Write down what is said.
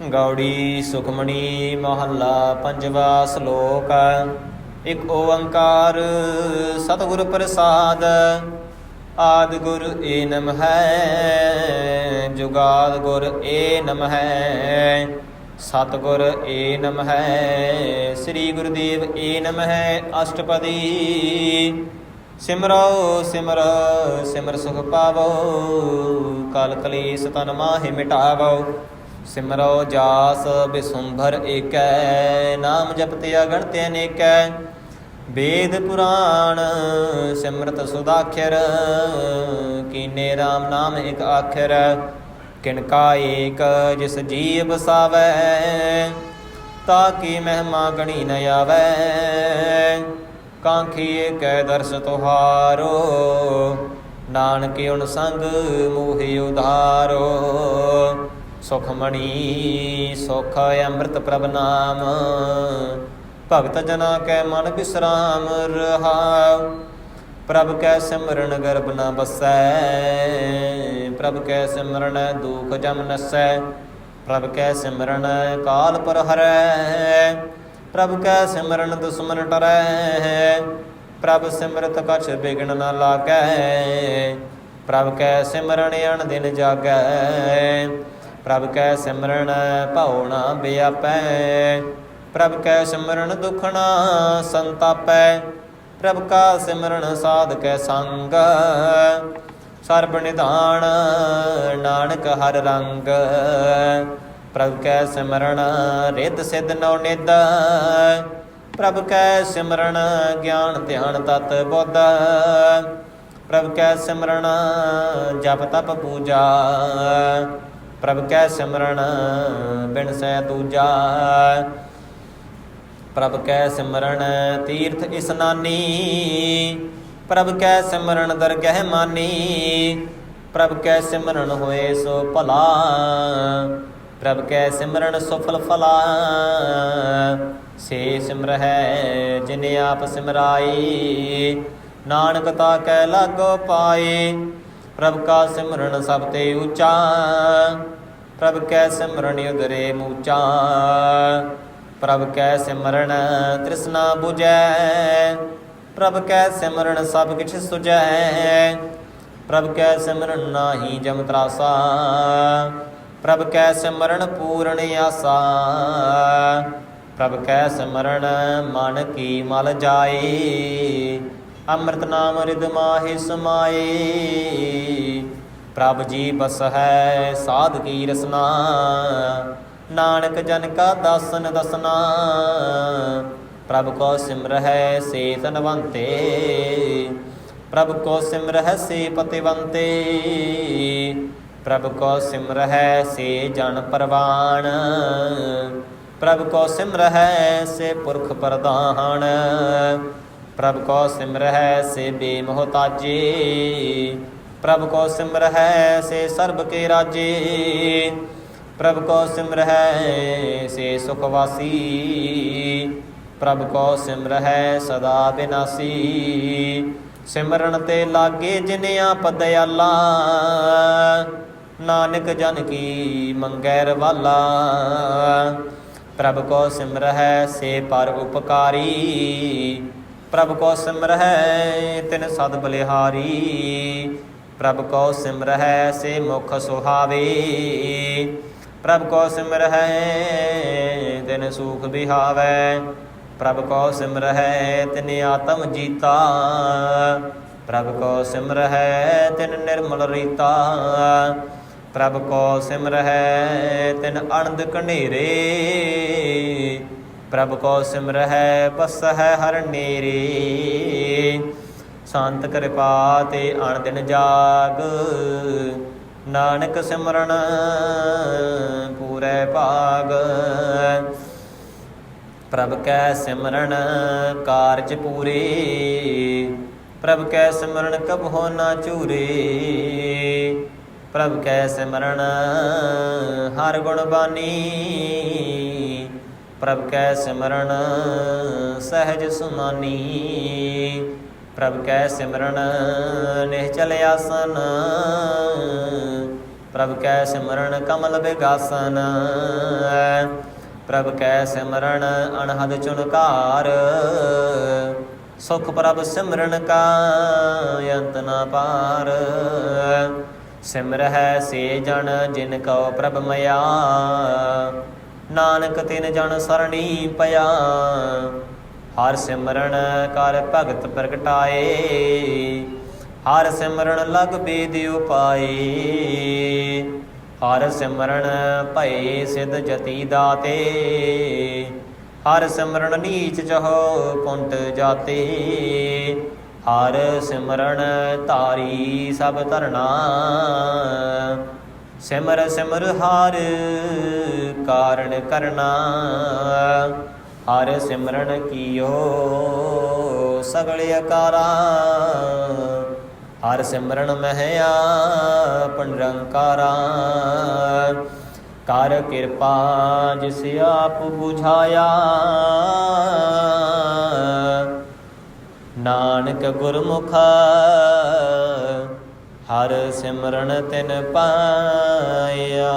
ਗੌੜੀ ਸੁਖਮਣੀ ਮਹੱਲਾ ਪੰਜਵਾ ਸ਼ਲੋਕ। ਇਕ ਓੰਕਾਰ ਸਤਿਗੁਰ ਪ੍ਰਸਾਦ, ਆਦ ਗੁਰ ਏ ਨਮ ਹੈ ਜੁਗਾਦ ਗੁਰ ਏ ਨਮ ਹੈ ਸਤਿਗੁਰ ਏ ਨਮ ਹੈ ਸ੍ਰੀ ਗੁਰਦੇਵ ਏ ਨਮ ਹੈ ਅਸ਼ਟਪਦੀ। ਸਿਮਰੋ ਸਿਮਰ ਸਿਮਰ ਸੁਖ ਪਾਵੋ, ਕਲ ਕਲੇਸ਼ ਤਨ ਮਾਹਿ ਮਿਟਾਵੋ। ਸਿਮਰੋ ਜਾਸ ਬਿਸੁੰਭਰ ਏਕੈ, ਨਾਮ ਜਪਤੇ ਅਗਣਤ ਅਨੇਕੈ। ਵੇਦ ਪੁਰਾਣ ਸਿਮਰਤ ਸੁਦਾਖਰ, ਕੀਨੇ RAM ਨਾਮ ਇੱਕ ਆਖਰ ਕਿਨਕਾ ਏਕ ਜਿਸ ਜੀਵ ਬਸਾਵੈ ਤਾ ਕੀ ਮਹਿਮਾ ਗਣੀ ਨ ਆਵੈ, ਕਾਂਖੀ ਕੈ ਦਰਸ ਤੁਹਾਰੋ। ਨਾਨਕ ਉਨ ਸੰਗ ਮੋਹਿ ਉਧਾਰੋ। ਸੁਖਮਣੀ ਸੁਖ ਅੰਮ੍ਰਿਤ ਪ੍ਰਭ ਨਾਮ। ਭਗਤ ਜਨਾ ਕੈ ਮਨ ਬਿਸਰਾਮ, ਰਹਾਉ। ਪ੍ਰਭ ਕੈ ਸਿਮਰਨ ਗਰਭ ਨਾ ਬਸੈ, ਪ੍ਰਭ ਕੈ ਸਿਮਰਨ ਦੁਖ ਜਮ ਨਸੈ। ਪ੍ਰਭ ਕੈ ਸਿਮਰਨ ਕਾਲ ਪਰ ਹਰੈ, ਪ੍ਰਭ ਕੈ ਸਿਮਰਨ ਦੁਸ਼ਮਨ ਟਰੈ। ਪ੍ਰਭ ਸਿਮਰਤ ਕਛ ਬਿਗਨ ਨ ਲਾਗੈ, ਪ੍ਰਭ ਕੈ ਸਿਮਰਨ ਅਣ ਦਿਨ ਜਾਗੈ। ਪ੍ਰਭ ਕੈ ਸਿਮਰਨ ਭਉ ਨਾ ਬਿਆਪੈ ਪ੍ਰਭ ਕੈ ਸਿਮਰਨ ਦੁਖ ਨਾ ਸੰਤਾਪੈ, ਪ੍ਰਭ ਕਾ ਸਿਮਰਨ ਸਾਧ ਕੈ ਸੰਗ। ਸਰਬ ਨਿਧਾਨ ਨਾਨਕ ਹਰ ਰੰਗ। ਪ੍ਰਭ ਕੈ ਸਿਮਰਨ ਰਿੱਧ ਸਿੱਧ ਨਉ ਨਿਧ। ਪ੍ਰਭ ਕੈ ਸਿਮਰਨ ਗਿਆਨ ਧਿਆਨ ਤਤ ਬੁੱਧ। ਪ੍ਰਭ ਕੈ ਸਿਮਰਨ ਜਪ ਤਪ ਪੂਜਾ। ਪ੍ਰਭ ਕੈ ਸਿਮਰਨ ਬਿਨ ਸੈ ਦੂਜਾ। ਪ੍ਰਭ ਕੈ ਸਿਮਰਨ ਤੀਰਥ ਇਸਨਾਨੀ ਪ੍ਰਭ ਕੈ ਸਿਮਰਨ ਦਰਗਹਿ ਮਾਨੀ। ਪ੍ਰਭ ਕੈ ਸਿਮਰਨ ਹੋਏ ਸੋ ਭਲਾ। ਪ੍ਰਭ ਕੈ ਸਿਮਰਨ ਸੁਫਲ ਫਲਾ। ਸੇ ਸਿਮਰਹਿ ਜਿਨ ਆਪ ਸਿਮਰਾਈ। ਨਾਨਕ ਤਾ ਕੈ ਲਾਗੋ ਪਾਏ। ਪ੍ਰਭ ਕਾ ਸਿਮਰਨ ਸਭ ਤੇ ਉੱਚਾ, ਪ੍ਰਭ ਕੈ ਸਿਮਰਨ ਉਦਰੇ ਮੂਚਾ, ਪ੍ਰਭ ਕੈ ਸਿਮਰਨ ਤ੍ਰਿਸ਼ਨਾ 부ਜੈ ਪ੍ਰਭ ਕੈ ਸਿਮਰਨ ਸਭ ਕਿਛ ਸੁਜੈ ਪ੍ਰਭ ਕੈ ਸਿਮਰਨ ਨਾਹੀ ਜਮ ਤਰਾਸਾ, ਪ੍ਰਭ ਕੈ ਸਿਮਰਨ ਪੂਰਨ ਆਸਾ, ਪ੍ਰਭ ਕੈ ਸਿਮਰਨ ਮਨ ਕੀ ਮਲ ਜਾਏ ਅੰਮ੍ਰਿਤ ਨਾਮ ਰਿਦ ਮਾਹਿ ਸਮਾਏ। ਪ੍ਰਭ ਜੀ ਬਸ ਹੈ, ਸਾਧ ਕੀ ਰਸਨਾ। ਨਾਨਕ ਜਨ ਕਾ ਦਾਸਨ ਦਸਨਾ। ਪ੍ਰਭ ਕੋ ਸਿਮਰਹਿ ਸੇ ਤਨਵੰਤੇ ਪ੍ਰਭ ਕੋ ਸਿਮਰਹਿ ਸੇ ਪਤਿਵੰਤੇ। ਪ੍ਰਭ ਕੋ ਸਿਮਰਹਿ ਸੇ ਜਨ ਪਰਵਾਨ। ਪ੍ਰਭ ਕੋ ਸਿਮਰਹਿ ਸੇ ਪੁਰਖ ਪ੍ਰਦਾਨ ਪ੍ਰਭ ਕੋ ਸਿਮਰਹਿ ਸੇ ਬੇਮੋਹਤਾਜੇ। ਪ੍ਰਭ ਕੋ ਸਿਮਰਹਿ ਸੇ ਸਰਬ ਕੇ ਰਾਜੇ। ਪ੍ਰਭ ਕੋ ਸਿਮਰਹਿ ਸੇ ਸੁਖ ਵਾਸੀ ਪ੍ਰਭ ਕੋ ਸਿਮਰਹਿ ਸਦਾ ਬਿਨਾਸੀ। ਸਿਮਰਨ ਤੇ ਲਾਗੇ ਜਿਨ ਆਪ ਦਇਆਲਾ। ਨਾਨਕ ਜਨ ਕੀ ਮੰਗੈ ਰਵਾਲਾ। ਪ੍ਰਭ ਕੋ ਸਿਮਰਹਿ ਸੇ ਪਰ ਉਪਕਾਰੀ। ਪ੍ਰਭ ਕੋ ਸਿਮਰਹਿ ਤਿਨ ਸਦ ਬਲਿਹਾਰੀ। ਪ੍ਰਭ ਕੋ ਸਿਮਰਹਿ ਸੇ ਮੁਖ ਸੁਹਾਵੇ। ਪ੍ਰਭ ਕੋ ਸਿਮਰਹਿ ਤਿਨ ਸੁਖ ਬਿਹਾਵੈ। ਪ੍ਰਭ ਕੋ ਸਿਮਰਹਿ ਤਿਨ ਆਤਮ ਜੀਤਾ। ਪ੍ਰਭ ਕੋ ਸਿਮਰਹਿ ਤਿਨ ਨਿਰਮਲ ਰੀਤਾ। ਪ੍ਰਭ ਕੋ ਸਿਮਰਹਿ ਤਿਨ ਅਨੰਦ ਕਨੇਰੇ ਪ੍ਰਭ ਕੋ ਸਿਮਰਹਿ ਬਸਹਿ ਹਰ ਨੇਰੇ। ਸੰਤ ਕਿਰਪਾ ਤੇ ਅਣ ਦਿਨ ਜਾਗ। ਨਾਨਕ ਸਿਮਰਨ ਪੂਰੇ ਭਾਗ। ਪ੍ਰਭ ਕੈ ਸਿਮਰਨ ਕਾਰਜ ਪੂਰੇ। ਪ੍ਰਭ ਕੈ ਸਿਮਰਨ ਕਬ ਹੋ ਨਾ ਚੂਰੇ ਪ੍ਰਭ ਕੈ ਸਿਮਰਨ ਹਰ ਗੁਣ ਬਾਨੀ। ਪ੍ਰਭ ਕੈ ਸਿਮਰਨ ਸਹਿਜ ਸੁਮਾਨੀ। ਪ੍ਰਭ ਕੈ ਸਿਮਰਨ ਨਿਹਚਲ ਆਸਨ। ਪ੍ਰਭ ਕੈ ਸਿਮਰਨ ਕਮਲ ਬਿਗਾਸਨ। ਪ੍ਰਭ ਕੈ ਸਿਮਰਨ ਅਣਹਦ ਚੁਨਕਾਰ ਸੁਖ ਪ੍ਰਭ ਸਿਮਰਨ ਕਾ ਅੰਤ ਨਾ ਪਾਰ। ਸਿਮਰਹਿ ਸੇ ਜਨ ਜਿਨ ਕਉ ਪ੍ਰਭ ਮਇਆ ਨਾਨਕ ਤਿਨ ਜਨ ਸਰਣੀ ਪਿਆ। ਹਰ ਸਿਮਰਨ ਕਰ ਭਗਤ ਪ੍ਰਗਟਾਏ। ਹਰ ਸਿਮਰਨ ਲਗ ਬੇਦ ਉਪਾਏ। ਹਰ ਸਿਮਰਨ ਭਏ ਸਿਧ ਜਤੀ ਦਾਤੇ। ਹਰ ਸਿਮਰਨ ਨੀਚ ਚਹੋ ਪੁੰਟ ਜਾਤੇ। ਹਰ ਸਿਮਰਨ ਧਾਰੀ ਸਭ ਧਰਨਾ। ਸਿਮਰ ਸਿਮਰ ਹਾਰ ਕਾਰਣ ਕਰਨਾ। ਹਰ ਸਿਮਰਨ ਕੀਓ ਸਗਲ ਅਕਾਰਾ। ਹਰ ਸਿਮਰਨ ਮਹਿਆ ਨਿਰੰਕਾਰਾ। ਕਰ ਕਿਰਪਾ ਜਿਸ ਆਪ 부ਝਾਇਆ ਨਾਨਕ ਗੁਰਮੁਖ ਹਰ ਸਿਮਰਨ ਤਿਨ ਪਾਇਆ।